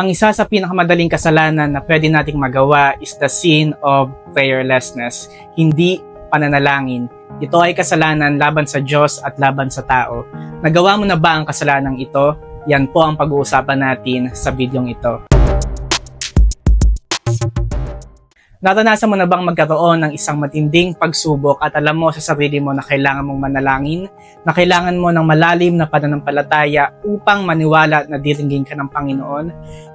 Ang isa sa pinakamadaling kasalanan na pwede nating magawa is the sin of prayerlessness, hindi pananalangin. Ito ay kasalanan laban sa Diyos at laban sa tao. Nagawa mo na ba ang kasalanang ito? Yan po ang pag-uusapan natin sa videong ito. Naranasan mo na bang magkaroon ng isang matinding pagsubok at alam mo sa sarili mo na kailangan mong manalangin, na kailangan mo ng malalim na pananampalataya upang maniwala na diringgin ka ng Panginoon?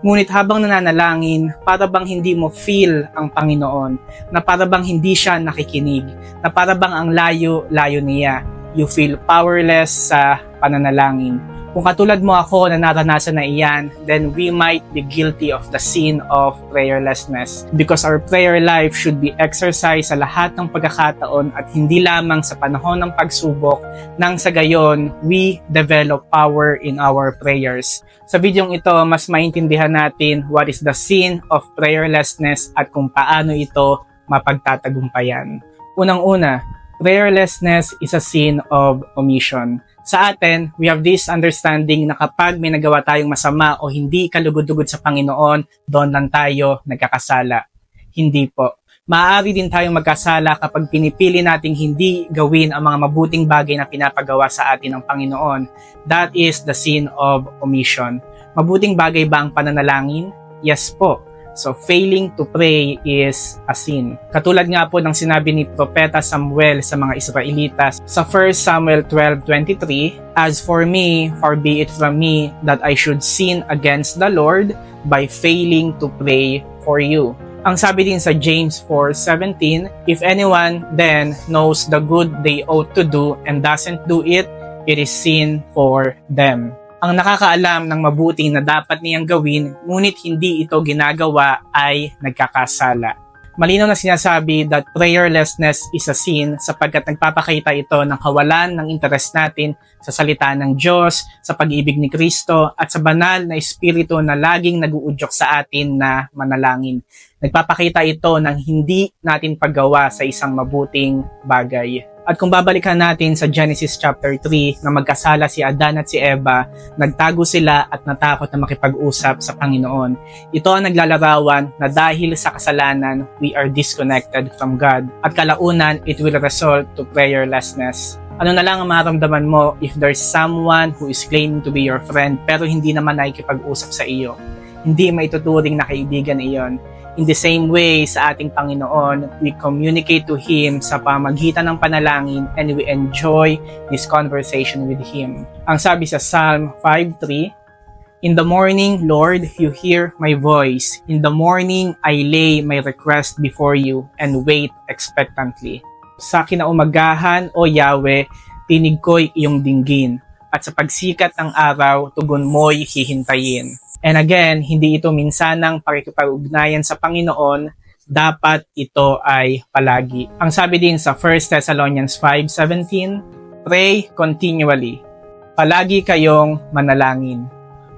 Ngunit habang nananalangin, para bang hindi mo feel ang Panginoon, na para bang hindi siya nakikinig, na para bang ang layo-layo niya, you feel powerless sa pananalangin. Kung katulad mo ako na naranasan na iyan, then we might be guilty of the sin of prayerlessness. Because our prayer life should be exercised sa lahat ng pagkakataon at hindi lamang sa panahon ng pagsubok nang sa gayon, we develop power in our prayers. Sa videong ito, mas maintindihan natin what is the sin of prayerlessness at kung paano ito mapagtatagumpayan. Unang-una, prayerlessness is a sin of omission. Sa atin, we have this understanding na kapag may nagawa tayong masama o hindi kalugod-lugod sa Panginoon, doon lang tayo nagkakasala. Hindi po. Maaari din tayong magkasala kapag pinipili nating hindi gawin ang mga mabuting bagay na pinapagawa sa atin ng Panginoon. That is the sin of omission. Mabuting bagay ba ang pananalangin? Yes po. So, failing to pray is a sin. Katulad nga po ng sinabi ni Propeta Samuel sa mga Israelitas sa 1 Samuel 12.23, As for me, far be it from me that I should sin against the Lord by failing to pray for you. Ang sabi din sa James 4.17, If anyone then knows the good they ought to do and doesn't do it, it is sin for them ang nakakaalam ng mabuti na dapat niyang gawin ngunit hindi ito ginagawa ay nagkakasala. Malinaw na sinasabi that prayerlessness is a sin sapagkat nagpapakita ito ng kawalan ng interest natin sa salita ng Diyos, sa pag-ibig ni Kristo, at sa banal na espiritu na laging naguudyok sa atin na manalangin. Nagpapakita ito ng hindi natin paggawa sa isang mabuting bagay. At kung babalikan natin sa Genesis chapter 3 na magkasala si Adan at si Eva, nagtago sila at natakot na makipag-usap sa Panginoon. Ito ang naglalarawan na dahil sa kasalanan, we are disconnected from God. At kalaunan, it will result to prayerlessness. Ano na lang ang maramdaman mo if there's someone who is claiming to be your friend pero hindi naman nakikipag-usap sa iyo? Hindi maituturing na kaibigan iyon In the same way, sa ating Panginoon, we communicate to Him sa pamagitan ng panalangin and we enjoy this conversation with Him. Ang sabi sa Psalm 5.3, In the morning, Lord, you hear my voice. In the morning, I lay my request before you and wait expectantly. Sa kinaumagahan, O Yahweh, tinig ko'y iyong dinggin. At sa pagsikat ng araw, tugon mo'y hihintayin. And again, hindi ito minsanang pakikipag-ugnayan sa Panginoon, dapat ito ay palagi. Ang sabi din sa 1 Thessalonians 5.17, Pray continually. Palagi kayong manalangin.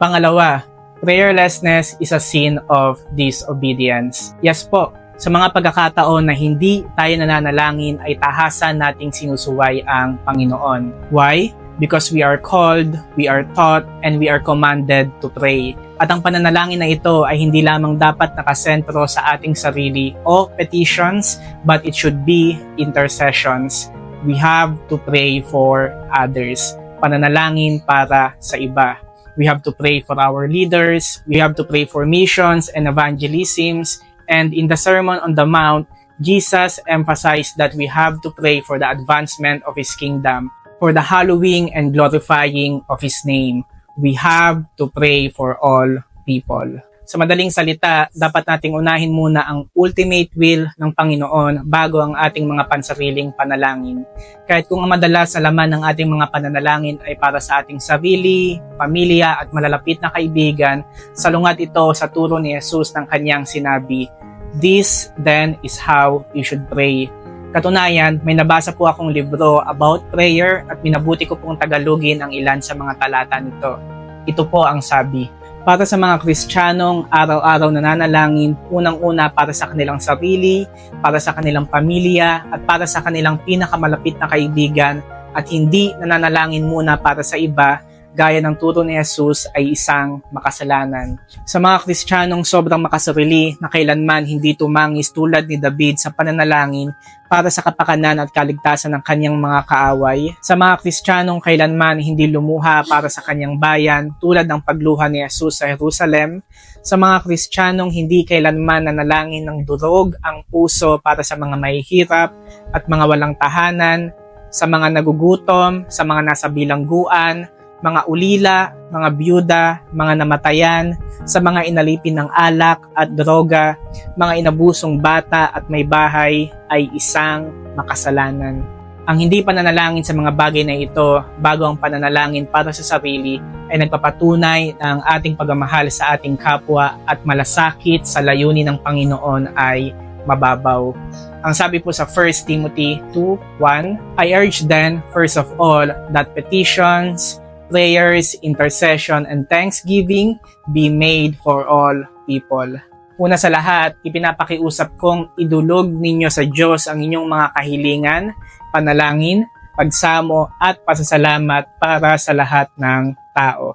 Pangalawa, prayerlessness is a sin of disobedience. Yes po, sa mga pagkakataon na hindi tayo nananalangin ay tahasan nating sinusuway ang Panginoon. Why? Because we are called, we are taught, and we are commanded to pray. At ang pananalangin na ito ay hindi lamang dapat nakasentro sa ating sarili o petitions, but it should be intercessions. We have to pray for others. Pananalangin para sa iba. We have to pray for our leaders. We have to pray for missions and evangelisms. And in the Sermon on the Mount, Jesus emphasized that we have to pray for the advancement of His kingdom, for the hallowing and glorifying of His name we have to pray for all people. Sa madaling salita, dapat nating unahin muna ang ultimate will ng Panginoon bago ang ating mga pansariling panalangin. Kahit kung ang madalas na laman ng ating mga pananalangin ay para sa ating sarili, pamilya at malalapit na kaibigan, salungat ito sa turo ni Jesus ng kanyang sinabi, This then is how you should pray. Katunayan, may nabasa po akong libro about prayer at minabuti ko pong tagalugin ang ilan sa mga talata nito. Ito po ang sabi, para sa mga Kristiyanong araw-araw nananalangin, unang-una para sa kanilang sarili, para sa kanilang pamilya, at para sa kanilang pinakamalapit na kaibigan, at hindi nananalangin muna para sa iba, gaya ng turo ni Jesus ay isang makasalanan. Sa mga Kristiyanong sobrang makasarili na kailanman hindi tumangis tulad ni David sa pananalangin para sa kapakanan at kaligtasan ng kanyang mga kaaway. Sa mga Kristiyanong kailanman hindi lumuha para sa kanyang bayan tulad ng pagluha ni Jesus sa Jerusalem. Sa mga Kristiyanong hindi kailanman nanalangin ng durog ang puso para sa mga mahihirap at mga walang tahanan, sa mga nagugutom, sa mga nasa bilangguan, mga ulila, mga byuda, mga namatayan, sa mga inalipin ng alak at droga, mga inabusong bata at may bahay ay isang makasalanan. Ang hindi pananalangin sa mga bagay na ito bago ang pananalangin para sa sarili ay nagpapatunay na ang ating pagmamahal sa ating kapwa at malasakit sa layunin ng Panginoon ay mababaw. Ang sabi po sa 1 Timothy 2:1, I urge then, first of all, that petitions, prayers, intercession, and thanksgiving be made for all people. Una sa lahat, ipinapakiusap kong idulog ninyo sa Diyos ang inyong mga kahilingan, panalangin, pagsamo at pasasalamat para sa lahat ng tao.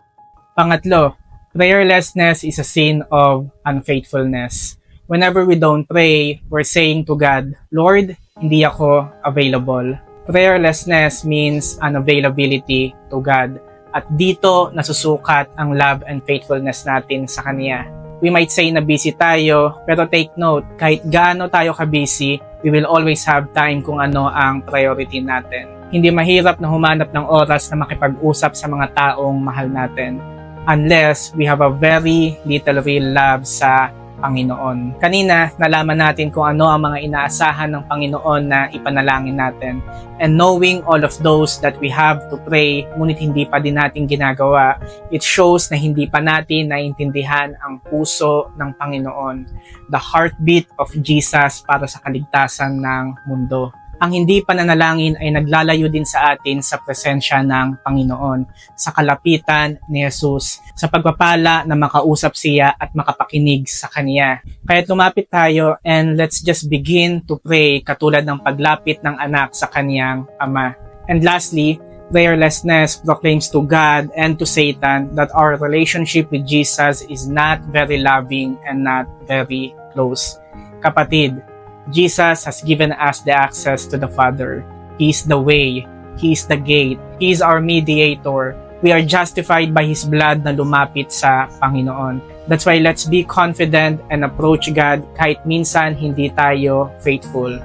Pangatlo, prayerlessness is a sin of unfaithfulness whenever we don't pray, we're saying to God, Lord, hindi ako available. Prayerlessness means unavailability to God. At dito nasusukat ang love and faithfulness natin sa Kanya. We might say na busy tayo, pero take note, kahit gaano tayo ka-busy, we will always have time kung ano ang priority natin. Hindi mahirap na humanap ng oras na makipag-usap sa mga taong mahal natin unless we have a very little real love sa Panginoon. Kanina, nalaman natin kung ano ang mga inaasahan ng Panginoon na ipanalangin natin. And knowing all of those that we have to pray, ngunit hindi pa din natin ginagawa, it shows na hindi pa natin naintindihan ang puso ng Panginoon. The heartbeat of Jesus para sa kaligtasan ng mundo ang hindi pananalangin ay naglalayo din sa atin sa presensya ng Panginoon, sa kalapitan ni Jesus, sa pagpapala na makausap siya at makapakinig sa Kanya. Kaya lumapit tayo and let's just begin to pray katulad ng paglapit ng anak sa kanyang ama. And lastly, prayerlessness proclaims to God and to Satan that our relationship with Jesus is not very loving and not very close. Kapatid, Jesus has given us the access to the Father. He is the way. He is the gate. He is our mediator. We are justified by His blood na lumapit sa Panginoon. That's why let's be confident and approach God kahit minsan hindi tayo faithful.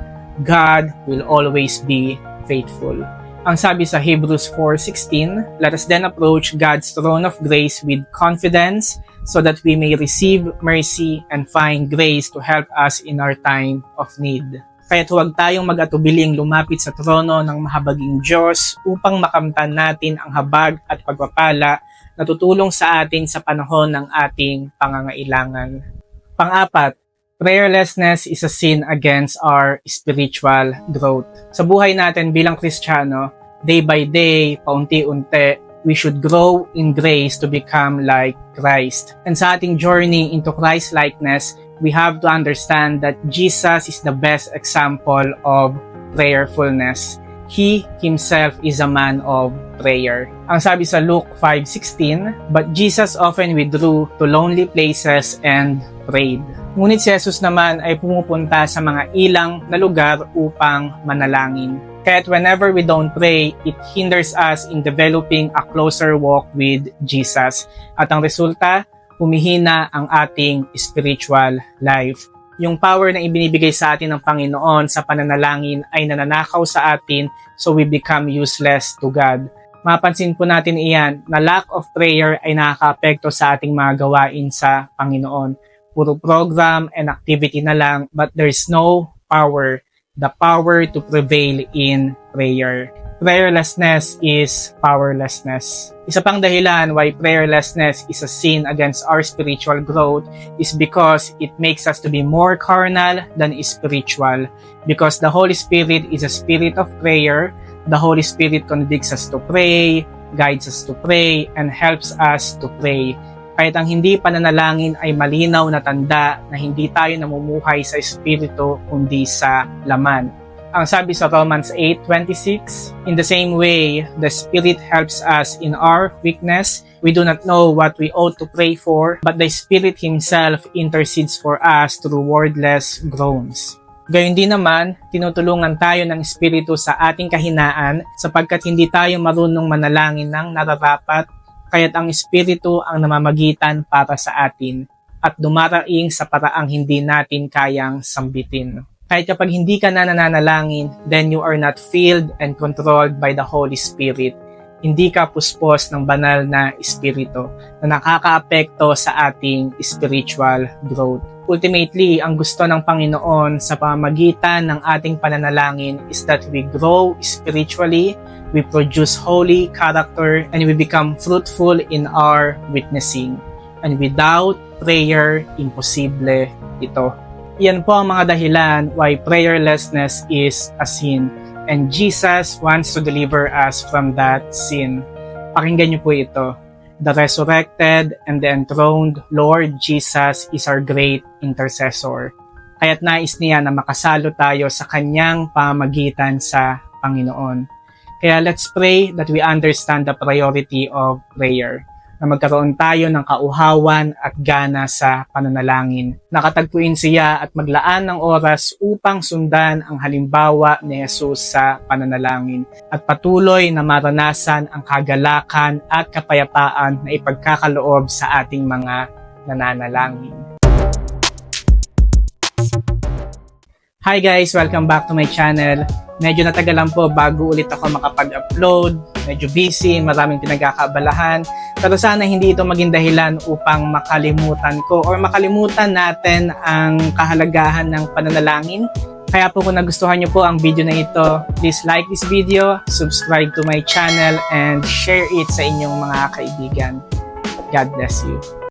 God will always be faithful. Ang sabi sa Hebrews 4.16, Let us then approach God's throne of grace with confidence so that we may receive mercy and find grace to help us in our time of need. Kaya huwag tayong mag-atubiling lumapit sa trono ng mahabaging Diyos upang makamtan natin ang habag at pagpapala na tutulong sa atin sa panahon ng ating pangangailangan. Pang-apat, prayerlessness is a sin against our spiritual growth. Sa buhay natin bilang Kristiyano, day by day, paunti-unti, we should grow in grace to become like Christ. And sa ating journey into Christ likeness, we have to understand that Jesus is the best example of prayerfulness. He himself is a man of prayer. Ang sabi sa Luke 5.16, But Jesus often withdrew to lonely places and prayed. Ngunit si Jesus naman ay pumupunta sa mga ilang na lugar upang manalangin. Kaya't whenever we don't pray, it hinders us in developing a closer walk with Jesus. At ang resulta, humihina ang ating spiritual life. Yung power na ibinibigay sa atin ng Panginoon sa pananalangin ay nananakaw sa atin so we become useless to God. Mapansin po natin iyan na lack of prayer ay nakakaapekto sa ating mga gawain sa Panginoon. Puro program and activity na lang but there's no power the power to prevail in prayer. Prayerlessness is powerlessness. Isa pang dahilan why prayerlessness is a sin against our spiritual growth is because it makes us to be more carnal than spiritual. Because the Holy Spirit is a spirit of prayer, the Holy Spirit convicts us to pray, guides us to pray, and helps us to pray. Kahit ang hindi pananalangin ay malinaw na tanda na hindi tayo namumuhay sa espiritu kundi sa laman. Ang sabi sa Romans 8:26, in the same way, the Spirit helps us in our weakness. We do not know what we ought to pray for, but the Spirit Himself intercedes for us through wordless groans. Gayun din naman, tinutulungan tayo ng Espiritu sa ating kahinaan sapagkat hindi tayo marunong manalangin ng nararapat, kaya't ang Espiritu ang namamagitan para sa atin at dumaraing sa paraang hindi natin kayang sambitin. Kahit kapag hindi ka na nananalangin, then you are not filled and controlled by the Holy Spirit. Hindi ka puspos ng banal na espiritu na nakakaapekto sa ating spiritual growth. Ultimately, ang gusto ng Panginoon sa pamamagitan ng ating pananalangin is that we grow spiritually, we produce holy character, and we become fruitful in our witnessing. And without prayer, imposible ito. Yan po ang mga dahilan why prayerlessness is a sin. And Jesus wants to deliver us from that sin. Pakinggan niyo po ito. The resurrected and the enthroned Lord Jesus is our great intercessor. Kaya't nais niya na makasalo tayo sa kanyang pamagitan sa Panginoon. Kaya let's pray that we understand the priority of prayer na magkaroon tayo ng kauhawan at gana sa pananalangin. Nakatagpuin siya at maglaan ng oras upang sundan ang halimbawa ni Jesus sa pananalangin at patuloy na maranasan ang kagalakan at kapayapaan na ipagkakaloob sa ating mga nananalangin. Hi guys! Welcome back to my channel. Medyo natagalan po bago ulit ako makapag-upload. Medyo busy, maraming pinagkakaabalahan. Pero sana hindi ito maging dahilan upang makalimutan ko or makalimutan natin ang kahalagahan ng pananalangin. Kaya po kung nagustuhan niyo po ang video na ito, please like this video, subscribe to my channel, and share it sa inyong mga kaibigan. God bless you.